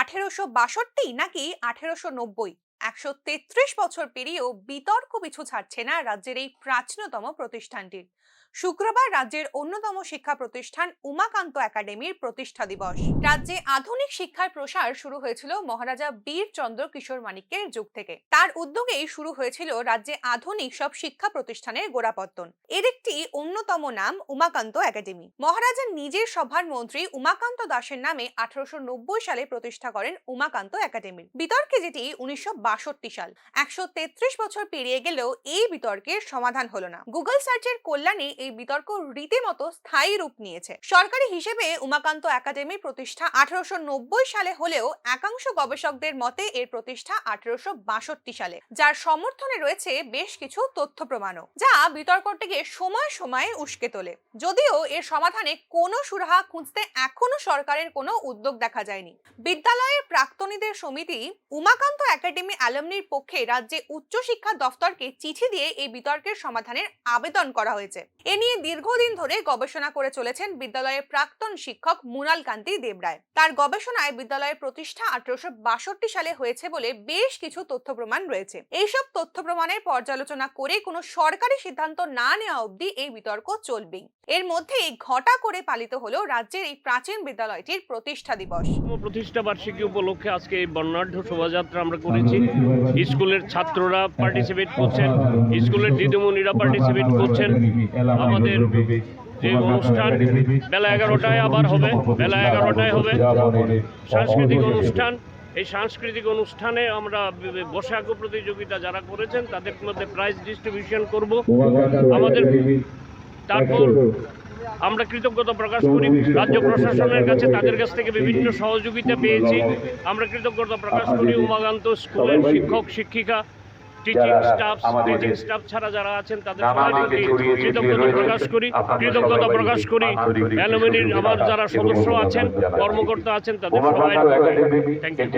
আঠেরোশো বাষট্টি নাকি আঠেরোশো নব্বই? একশো তেত্রিশ বছর পেরিয়েও বিতর্ক পিছু ছাড়ছে না রাজ্যের এই প্রাচীনতম প্রতিষ্ঠানটির। শুক্রবার রাজ্যের অন্যতম শিক্ষা প্রতিষ্ঠান উমাকান্ত একাডেমির প্রতিষ্ঠা দিবস। রাজ্যে আধুনিক শিক্ষার প্রসার শুরু হয়েছিল মহারাজা বীর চন্দ্র কিশোর মানিক্যের যুগ থেকে। তার উদ্যোগেই শুরু হয়েছিল রাজ্যে আধুনিক সব শিক্ষা প্রতিষ্ঠানের গোড়াপত্তন। এর একটি অন্যতম নাম উমাকান্ত একাডেমি। মহারাজা নিজের সভার মন্ত্রী উমাকান্ত দাসের নামে আঠারোশো নব্বই সালে প্রতিষ্ঠা করেন উমাকান্ত একাডেমির বিতর্কে যেটি উনিশশো সাল। একশো তেত্রিশ বছর পেরিয়ে গেলেও এই বিতর্কের সমাধান হলো না। গুগল সার্চের কল্যাণে এই বিতর্ক রীতিমতো স্থায়ী রূপ নিয়েছে। সরকারি হিসেবে উমাকান্ত একাডেমির প্রতিষ্ঠা আঠারোশো নব্বই সালে হলেও একাংশ গবেষকদের মতে এর প্রতিষ্ঠা আঠারোশো বাষট্টি সালে, যার সমর্থনে রয়েছে বেশ কিছু তথ্য প্রমাণও, যা বিতর্কটিকে সময় সময়ে উস্কে তোলে। যদিও এর সমাধানে কোনো সুরাহা খুঁজতে এখনও সরকারের কোনো উদ্যোগ দেখা যায়নি। বিদ্যালয়ের প্রাক্তনীদের সমিতি উমাকান্ত একাডেমি অ্যালামনির পক্ষে রাজ্যে উচ্চশিক্ষা দফতরকে চিঠি দিয়ে এই বিতর্কের সমাধানের আবেদন করা হয়েছে। এ নিয়ে দীর্ঘদিন ধরে গবেষণা করে চলেছেন বিদ্যালয়ের প্রাক্তন শিক্ষক মুনাল কান্তি দেবরায়। তার গবেষণায় বিদ্যালয়ের প্রতিষ্ঠা আঠারোশো সালে হয়েছে বলে বেশ কিছু তথ্য প্রমাণ রয়েছে। এইসব তথ্য প্রমাণের পর্যালোচনা করে কোনো সরকারি সিদ্ধান্ত না নেওয়া অবধি এই বিতর্ক চলবেই। এর মধ্যেই ঘটা করে পালিত হলো রাজ্যের এই প্রাচীন বিদ্যালয়টির প্রতিষ্ঠা দিবস। প্রতিষ্ঠা বার্ষিকী উপলক্ষে আজকে এই বর্ণাঢ্য শোভাযাত্রা আমরা করেছি। স্কুলের ছাত্ররা পার্টিসিপেট করছেন স্কুলের দিদিমণিরা পার্টিসিপেট করছেন। আমাদের যে অনুষ্ঠান বেলা এগারোটায় আবার হবে বেলা এগারোটায় হবে। সাংস্কৃতিক অনুষ্ঠান এই সাংস্কৃতিক অনুষ্ঠানে আমরা বসাকু প্রতিযোগিতা যারা করেছেন তাদের মধ্যে প্রাইজ ডিস্ট্রিবিউশন করব। আমাদের তারপর আমরা কৃতজ্ঞতা প্রকাশ করি। রাজ্য প্রশাসনের কাছে তাদের কাছ থেকে বিভিন্ন সহযোগিতা পেয়েছি। আমরা কৃতজ্ঞতা প্রকাশ করি উমাকান্ত স্কুলের শিক্ষক শিক্ষিকা টিচিং স্টাফ টিচিং স্টাফ ছাড়া যারা আছেন তাদের সবাই কৃতজ্ঞতা প্রকাশ করি কৃতজ্ঞতা প্রকাশ করি। অ্যালুমিনির আমার যারা সদস্য আছেন কর্মকর্তা আছেন তাদের সবাই থ্যাংক ইউ